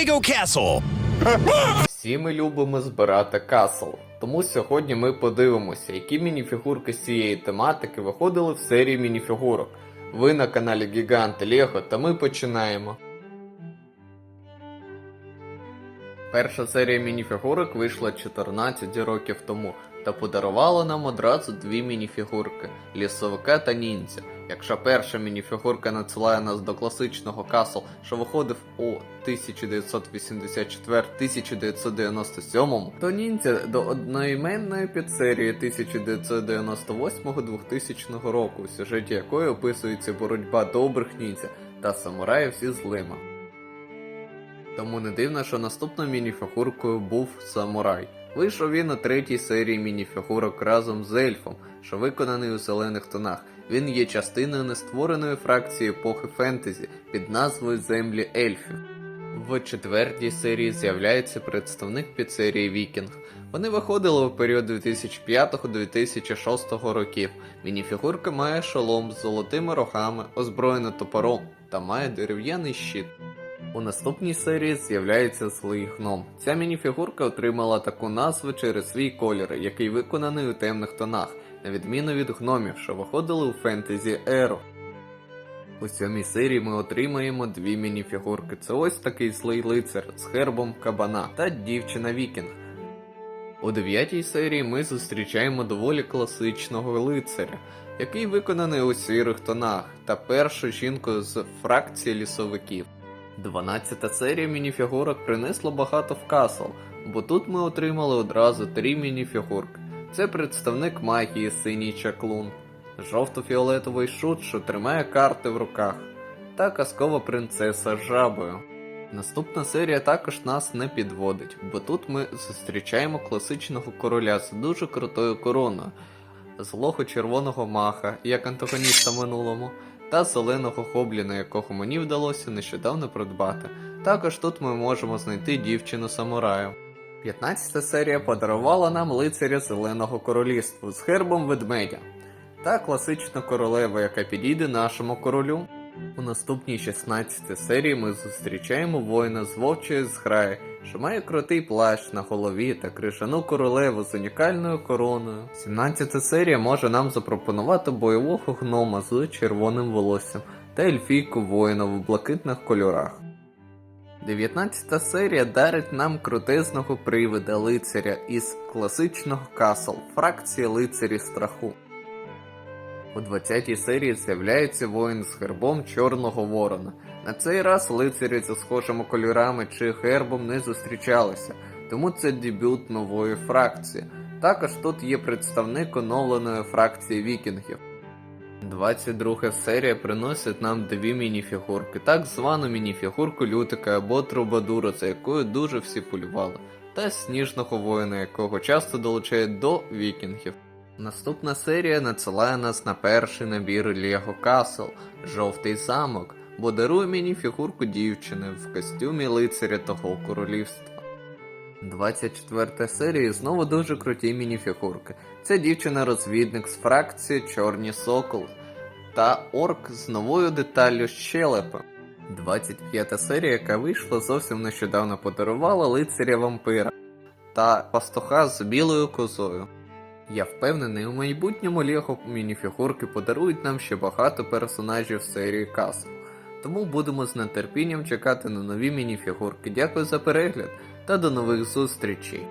Lego Castle. Всі ми любимо збирати касл. Тому сьогодні ми подивимося, які мініфігурки з цієї тематики виходили в серії мініфігурок. Ви на каналі Гігант Лего, та ми починаємо. Перша серія мініфігурок вийшла 14 років тому та подарувала нам одразу дві мініфігурки лісовика та ніндзя. Якщо перша мініфігурка надсилає нас до класичного касл, що виходив у 1984-1997, то ніндзя до одноіменної підсерії 1998-2000 року, у сюжеті якої описується боротьба добрих ніндзя та самураїв зі злима. Тому не дивно, що наступною мініфігуркою був самурай. Вийшов він у третій серії мініфігурок разом з ельфом, що виконаний у зелених тонах. Він є частиною нествореної фракції епохи фентезі під назвою Землі ельфів. В четвертій серії з'являється представник підсерії Вікінг. Вони виходили у період 2005-2006 років. Мініфігурка має шолом з золотими рогами, озброєна топором та має дерев'яний щит. У наступній серії з'являється злий гном. Ця мініфігурка отримала таку назву через свій колір, який виконаний у темних тонах, на відміну від гномів, що виходили у фентезі Еро. У сьомій серії ми отримаємо дві мініфігурки. Це ось такий злий лицар з гербом кабана та дівчина Вікінг. У дев'ятій серії ми зустрічаємо доволі класичного лицаря, який виконаний у сірих тонах, та першу жінку з фракції лісовиків. 12 серія мініфігурок принесла багато в касл, бо тут ми отримали одразу три мініфігурки. Це представник магії синій чаклун, жовто-фіолетовий шут, що тримає карти в руках, та казкова принцеса з жабою. Наступна серія також нас не підводить, бо тут ми зустрічаємо класичного короля з дуже крутою короною, злого червоного маха, як антагоніста минулому, та зеленого гобліна, якого мені вдалося нещодавно придбати. Також тут ми можемо знайти дівчину самураю. 15 серія подарувала нам лицаря Зеленого королівства з гербом ведмедя та класичну королеву, яка підійде нашому королю. У наступній 16 серії ми зустрічаємо воїна з вовчої зграї, що має крутий плащ на голові та крижану королеву з унікальною короною. 17 серія може нам запропонувати бойового гнома з червоним волоссям та ельфійку воїна в блакитних кольорах. 19 серія дарить нам крутезного привида лицаря із класичного касл фракції лицарі страху. У 20-й серії з'являється воїн з гербом Чорного Ворона. На цей раз лицарі зі схожими кольорами чи гербом не зустрічалися, тому це дебют нової фракції. Також тут є представник оновленої фракції вікінгів. 22 серія приносить нам дві мініфігурки, так звану мініфігурку Лютика або Трубадура, за якою дуже всі полювали, та сніжного воїна, якого часто долучають до вікінгів. Наступна серія надсилає нас на перший набір Lego Castle Жовтий замок, бо дарує мені фігурку дівчини в костюмі лицаря того королівства. 24 серії знову дуже круті мініфігурки. Це дівчина-розвідник з фракції Чорні Сокол та орк з новою деталлю щелепи. 25 серія, яка вийшла зовсім нещодавно подарувала лицаря вампира та пастуха з білою козою. Я впевнений, у майбутньому Лего мініфігурки подарують нам ще багато персонажів серії Castle. Тому будемо з нетерпінням чекати на нові мініфігурки. Дякую за перегляд та до нових зустрічей!